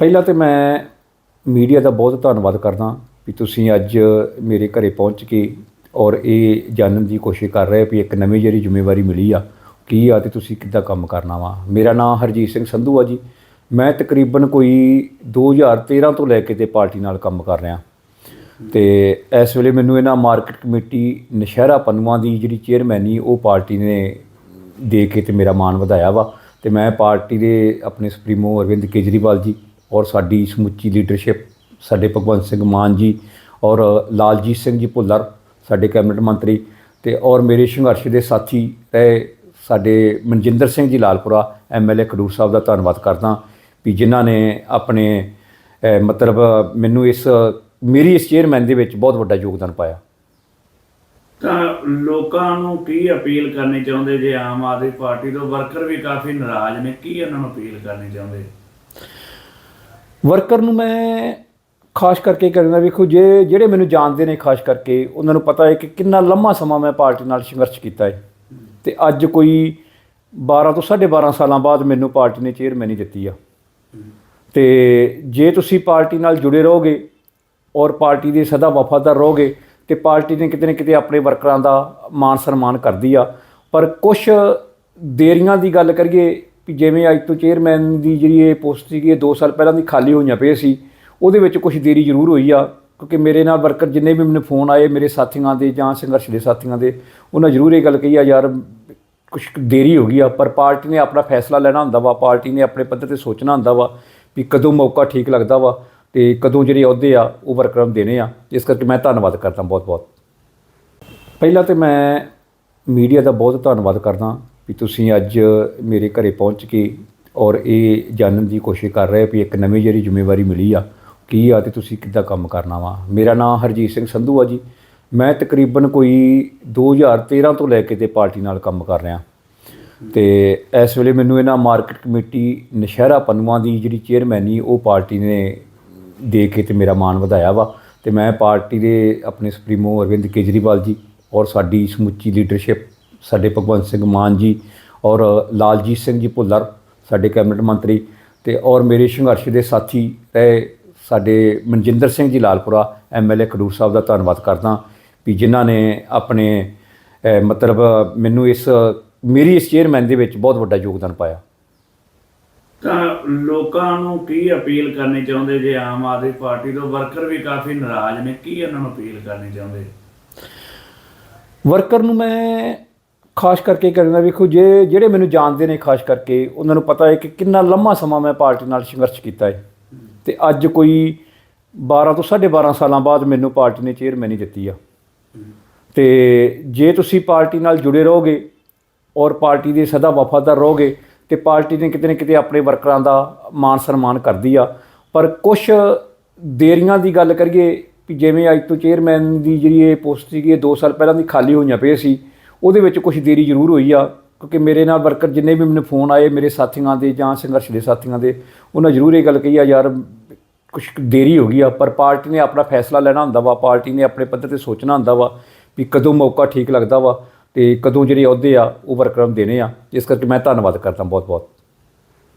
ਪਹਿਲਾਂ ਤੇ ਮੈਂ ਮੀਡੀਆ ਦਾ ਬਹੁਤ ਧੰਨਵਾਦ ਕਰਦਾ ਵੀ ਤੁਸੀਂ ਅੱਜ ਮੇਰੇ ਘਰੇ ਪਹੁੰਚ ਕੇ ਔਰ ਇਹ ਜਾਣਨ ਦੀ ਕੋਸ਼ਿਸ਼ ਕਰ ਰਹੇ ਵੀ ਇੱਕ ਨਵੀਂ ਜਿਹੜੀ ਜ਼ਿੰਮੇਵਾਰੀ ਮਿਲੀ ਆ, ਕੀ ਆ ਤੇ ਤੁਸੀਂ ਕਿੱਦਾਂ ਕੰਮ ਕਰਨਾ ਵਾ। ਮੇਰਾ ਨਾਮ ਹਰਜੀਤ ਸਿੰਘ ਸੰਧੂ ਆ ਜੀ। ਮੈਂ ਤਕਰੀਬਨ ਕੋਈ 2013 ਤੋਂ ਲੈ ਕੇ ਤੇ ਪਾਰਟੀ ਨਾਲ ਕੰਮ ਕਰ ਰਿਹਾ। ਤੇ ਇਸ ਵੇਲੇ ਮੈਨੂੰ ਇਹਨਾਂ ਮਾਰਕੀਟ ਕਮੇਟੀ ਨਸ਼ਹਿਰਾ ਪੰਨੂਆਂ ਦੀ ਜਿਹੜੀ ਚੇਅਰਮੈਨੀ ਉਹ ਪਾਰਟੀ ਨੇ ਦੇ ਕੇ ਤੇ ਮੇਰਾ ਮਾਣ ਵਧਾਇਆ ਵਾ। ਤੇ ਮੈਂ ਪਾਰਟੀ ਦੇ ਆਪਣੇ ਸੁਪਰੀਮੋ ਅਰਵਿੰਦ ਕੇਜਰੀਵਾਲ ਜੀ ਔਰ ਸਾਡੀ ਸਮੁੱਚੀ ਲੀਡਰਸ਼ਿਪ ਸਾਡੇ ਭਗਵੰਤ ਸਿੰਘ ਮਾਨ ਜੀ ਔਰ ਲਾਲਜੀਤ ਸਿੰਘ ਜੀ ਭੁੱਲਰ, ਸਾਡੇ ਕੈਬਨਿਟ ਮੰਤਰੀ ਤੇ ਔਰ ਮੇਰੇ ਸੰਘਰਸ਼ ਦੇ ਸਾਥੀ ਰਹੇ ਸਾਡੇ ਮਨਜਿੰਦਰ ਸਿੰਘ ਜੀ ਲਾਲਪੁਰਾ ਐਮਐਲਏ ਖਡੂਰ ਸਾਹਿਬ ਦਾ ਧੰਨਵਾਦ ਕਰਦਾ ਵੀ ਜਿਨ੍ਹਾਂ ਨੇ ਆਪਣੇ ਮਤਲਬ ਮੈਨੂੰ ਇਸ, ਮੇਰੀ ਇਸ ਚੇਅਰਮੈਨ ਦੇ ਵਿੱਚ ਬਹੁਤ ਵੱਡਾ ਯੋਗਦਾਨ ਪਾਇਆ। ਤਾਂ ਲੋਕਾਂ ਨੂੰ ਕੀ ਅਪੀਲ ਕਰਨੀ ਚਾਹੁੰਦੇ? ਜੇ ਆਮ ਆਦਮੀ ਪਾਰਟੀ ਤੋਂ ਵਰਕਰ ਵੀ ਕਾਫੀ ਨਾਰਾਜ਼ ਨੇ, ਕੀ ਉਹਨਾਂ ਨੂੰ ਅਪੀਲ ਕਰਨੀ ਚਾਹੁੰਦੇ? ਵਰਕਰ ਨੂੰ ਮੈਂ ਖਾਸ ਕਰਕੇ ਕਹਿੰਦਾ ਵੇਖੋ ਜੇ ਜਿਹੜੇ ਮੈਨੂੰ ਜਾਣਦੇ ਨੇ ਖਾਸ ਕਰਕੇ, ਉਹਨਾਂ ਨੂੰ ਪਤਾ ਹੈ ਕਿ ਕਿੰਨਾ ਲੰਮਾ ਸਮਾਂ ਮੈਂ ਪਾਰਟੀ ਨਾਲ ਸੰਘਰਸ਼ ਕੀਤਾ ਹੈ। ਤੇ ਅੱਜ ਕੋਈ 12 ਤੋਂ 12.5 ਸਾਲਾਂ ਬਾਅਦ ਮੈਨੂੰ ਪਾਰਟੀ ਨੇ ਚੇਅਰਮੈਨੀ ਦਿੱਤੀ ਆ। ਤੇ ਜੇ ਤੁਸੀਂ ਪਾਰਟੀ ਨਾਲ ਜੁੜੇ ਰਹੋਗੇ ਔਰ ਪਾਰਟੀ ਦੇ ਸਦਾ ਵਫਾਦਾਰ ਰਹੋਗੇ, ਤੇ ਪਾਰਟੀ ਨੇ ਕਿਤੇ ਨਾ ਕਿਤੇ ਆਪਣੇ ਵਰਕਰਾਂ ਦਾ ਮਾਣ ਸਨਮਾਨ ਕਰਦੀ ਆ। ਪਰ ਕੁਝ ਦੇਰੀਆਂ ਦੀ ਗੱਲ ਕਰੀਏ ਵੀ ਜਿਵੇਂ ਅੱਜ ਤੋਂ ਚੇਅਰਮੈਨ ਦੀ ਜਿਹੜੀ ਇਹ ਪੋਸਟ ਸੀਗੀ, ਇਹ 2 ਸਾਲ ਪਹਿਲਾਂ ਦੀ ਖਾਲੀ ਹੋਈਆਂ ਪਈ ਸੀ, ਉਹਦੇ ਵਿੱਚ ਕੁਝ ਦੇਰੀ ਜ਼ਰੂਰ ਹੋਈ ਆ, ਕਿਉਂਕਿ ਮੇਰੇ ਨਾਲ ਵਰਕਰ ਜਿੰਨੇ ਵੀ ਮੈਨੂੰ ਫੋਨ ਆਏ, ਮੇਰੇ ਸਾਥੀਆਂ ਦੇ ਜਾਂ ਸੰਘਰਸ਼ ਦੇ ਸਾਥੀਆਂ ਦੇ, ਉਹਨਾਂ ਜ਼ਰੂਰ ਇਹ ਗੱਲ ਕਹੀ ਆ, ਯਾਰ ਕੁਝ ਦੇਰੀ ਹੋ ਗਈ ਆ, ਪਰ ਪਾਰਟੀ ਨੇ ਆਪਣਾ ਫੈਸਲਾ ਲੈਣਾ ਹੁੰਦਾ ਵਾ, ਪਾਰਟੀ ਨੇ ਆਪਣੇ ਪੱਧਰ ਤੇ ਸੋਚਣਾ ਹੁੰਦਾ ਵਾ ਵੀ ਕਦੋਂ ਮੌਕਾ ਠੀਕ ਲੱਗਦਾ ਵਾ ਤੇ ਕਦੋਂ ਜਿਹੜੇ ਅਹੁਦੇ ਆ, ਉਹ ਵਰਕਰਾਂ ਨੂੰ ਦੇਣੇ ਆ। ਇਸ ਕਰਕੇ ਮੈਂ ਧੰਨਵਾਦ ਕਰਦਾ ਬਹੁਤ ਬਹੁਤ ਪਹਿਲਾਂ ਤੇ ਮੈਂ ਮੀਡੀਆ ਦਾ ਬਹੁਤ ਧੰਨਵਾਦ ਕਰਦਾ। ਵੀ ਤੁਸੀਂ ਅੱਜ ਮੇਰੇ ਘਰੇ ਪਹੁੰਚ ਕੇ ਔਰ ਇਹ ਜਾਣਨ ਦੀ ਕੋਸ਼ਿਸ਼ ਕਰ ਰਹੇ ਵੀ ਇੱਕ ਨਵੀਂ ਜਿਹੜੀ ਜ਼ਿੰਮੇਵਾਰੀ ਮਿਲੀ ਆ, ਕੀ ਆ ਤੇ ਤੁਸੀਂ ਕਿੱਦਾਂ ਕੰਮ ਕਰਨਾ ਵਾ? ਮੇਰਾ ਨਾਮ ਹਰਜੀਤ ਸਿੰਘ ਸੰਧੂ ਆ ਜੀ। ਮੈਂ ਤਕਰੀਬਨ ਕੋਈ 2013 ਤੋਂ ਲੈ ਕੇ ਤੇ ਪਾਰਟੀ ਨਾਲ ਕੰਮ ਕਰ ਰਿਹਾ। ਤੇ ਇਸ ਵੇਲੇ ਮੈਨੂੰ ਇਹਨਾਂ ਮਾਰਕੀਟ ਕਮੇਟੀ ਨਸ਼ਹਿਰਾ ਪੰਨੂਆਂ ਦੀ ਜਿਹੜੀ ਚੇਅਰਮੈਨੀ ਉਹ ਪਾਰਟੀ ਨੇ ਦੇ ਕੇ ਤੇ ਮੇਰਾ ਮਾਣ ਵਧਾਇਆ ਵਾ। ਤੇ ਮੈਂ ਪਾਰਟੀ ਦੇ ਆਪਣੇ ਸੁਪਰੀਮੋ ਅਰਵਿੰਦ ਕੇਜਰੀਵਾਲ ਜੀ ਔਰ ਸਾਡੀ ਸਮੁੱਚੀ ਲੀਡਰਸ਼ਿਪ ਸਾਡੇ ਭਗਵੰਤ ਸਿੰਘ ਮਾਨ ਜੀ ਔਰ ਲਾਲਜੀਤ ਸਿੰਘ ਜੀ ਭੁੱਲਰ ਸਾਡੇ ਕੈਬਨਿਟ ਮੰਤਰੀ ਤੇ ਔਰ ਮੇਰੇ ਸੰਘਰਸ਼ ਦੇ ਸਾਥੀ ਰਹੇ ਸਾਡੇ ਮਨਜਿੰਦਰ ਸਿੰਘ ਜੀ ਲਾਲਪੁਰਾ ਐਮਐਲਏ ਖਡੂਰ ਸਾਹਿਬ ਦਾ ਧੰਨਵਾਦ ਕਰਦਾ ਵੀ ਜਿਨ੍ਹਾਂ ਨੇ ਆਪਣੇ ਮਤਲਬ ਮੈਨੂੰ ਇਸ ਮੇਰੀ ਇਸ ਚੇਅਰਮੈਨ ਦੇ ਵਿੱਚ ਬਹੁਤ ਵੱਡਾ ਯੋਗਦਾਨ ਪਾਇਆ। ਤਾਂ ਲੋਕਾਂ ਨੂੰ ਕੀ ਅਪੀਲ ਕਰਨੀ ਚਾਹੁੰਦੇ ਜੇ ਆਮ ਆਦਮੀ ਪਾਰਟੀ ਤੋਂ? ਵਰਕਰ ਵੀ ਕਾਫੀ ਨਾਰਾਜ਼ ਨੇ ਕੀ ਉਹਨਾਂ ਨੂੰ ਅਪੀਲ ਕਰਨੀ ਚਾਹੁੰਦੇ? ਵਰਕਰ ਨੂੰ ਮੈਂ ਖਾਸ ਕਰਕੇ ਕਹਿੰਦਾ ਵੇਖੋ, ਜੇ ਜਿਹੜੇ ਮੈਨੂੰ ਜਾਣਦੇ ਨੇ ਖਾਸ ਕਰਕੇ, ਉਹਨਾਂ ਨੂੰ ਪਤਾ ਹੈ ਕਿ ਕਿੰਨਾ ਲੰਮਾ ਸਮਾਂ ਮੈਂ ਪਾਰਟੀ ਨਾਲ ਸੰਘਰਸ਼ ਕੀਤਾ ਹੈ। ਤੇ ਅੱਜ ਕੋਈ 12 ਤੋਂ 12.5 ਸਾਲਾਂ ਬਾਅਦ ਮੈਨੂੰ ਪਾਰਟੀ ਨੇ ਚੇਅਰਮੈਨੀ ਦਿੱਤੀ ਆ। ਤੇ ਜੇ ਤੁਸੀਂ ਪਾਰਟੀ ਨਾਲ ਜੁੜੇ ਰਹੋਗੇ ਔਰ ਪਾਰਟੀ ਦੇ ਸਦਾ ਵਫਾਦਾਰ ਰਹੋਗੇ, ਤੇ ਪਾਰਟੀ ਨੇ ਕਿਤੇ ਨਾ ਕਿਤੇ ਆਪਣੇ ਵਰਕਰਾਂ ਦਾ ਮਾਣ ਸਨਮਾਨ ਕਰਦੀ ਆ। ਪਰ ਕੁਝ ਦੇਰੀਆਂ ਦੀ ਗੱਲ ਕਰੀਏ, ਵੀ ਜਿਵੇਂ ਅੱਜ ਤੋਂ ਚੇਅਰਮੈਨ ਦੀ ਜਿਹੜੀ ਇਹ ਪੋਸਟ ਸੀਗੀ, ਇਹ 2 ਸਾਲ ਪਹਿਲਾਂ ਦੀ ਖਾਲੀ ਹੋਈਆਂ ਪਈ ਸੀ ਉਹਦੇ ਵਿੱਚ ਕੁਝ ਦੇਰੀ ਜ਼ਰੂਰ ਹੋਈ ਆ, ਕਿਉਂਕਿ ਮੇਰੇ ਨਾਲ ਵਰਕਰ ਜਿੰਨੇ ਵੀ ਮੈਨੂੰ ਫੋਨ ਆਏ, ਮੇਰੇ ਸਾਥੀਆਂ ਦੇ ਜਾਂ ਸੰਘਰਸ਼ ਦੇ ਸਾਥੀਆਂ ਦੇ, ਉਹਨਾਂ ਜ਼ਰੂਰ ਇਹ ਗੱਲ ਕਹੀ ਆ, ਯਾਰ ਕੁਝ ਦੇਰੀ ਹੋ ਗਈ ਆ, ਪਰ ਪਾਰਟੀ ਨੇ ਆਪਣਾ ਫੈਸਲਾ ਲੈਣਾ ਹੁੰਦਾ ਵਾ, ਪਾਰਟੀ ਨੇ ਆਪਣੇ ਪੱਧਰ ਤੇ ਸੋਚਣਾ ਹੁੰਦਾ ਵਾ ਵੀ ਕਦੋਂ ਮੌਕਾ ਠੀਕ ਲੱਗਦਾ ਵਾ ਤੇ ਕਦੋਂ ਜਿਹੜੇ ਅਹੁਦੇ ਆ, ਉਹ ਵਰਕਰਾਂ ਨੂੰ ਦੇਣੇ ਆ। ਇਸ ਕਰਕੇ ਮੈਂ ਧੰਨਵਾਦ ਕਰਦਾ ਬਹੁਤ ਬਹੁਤ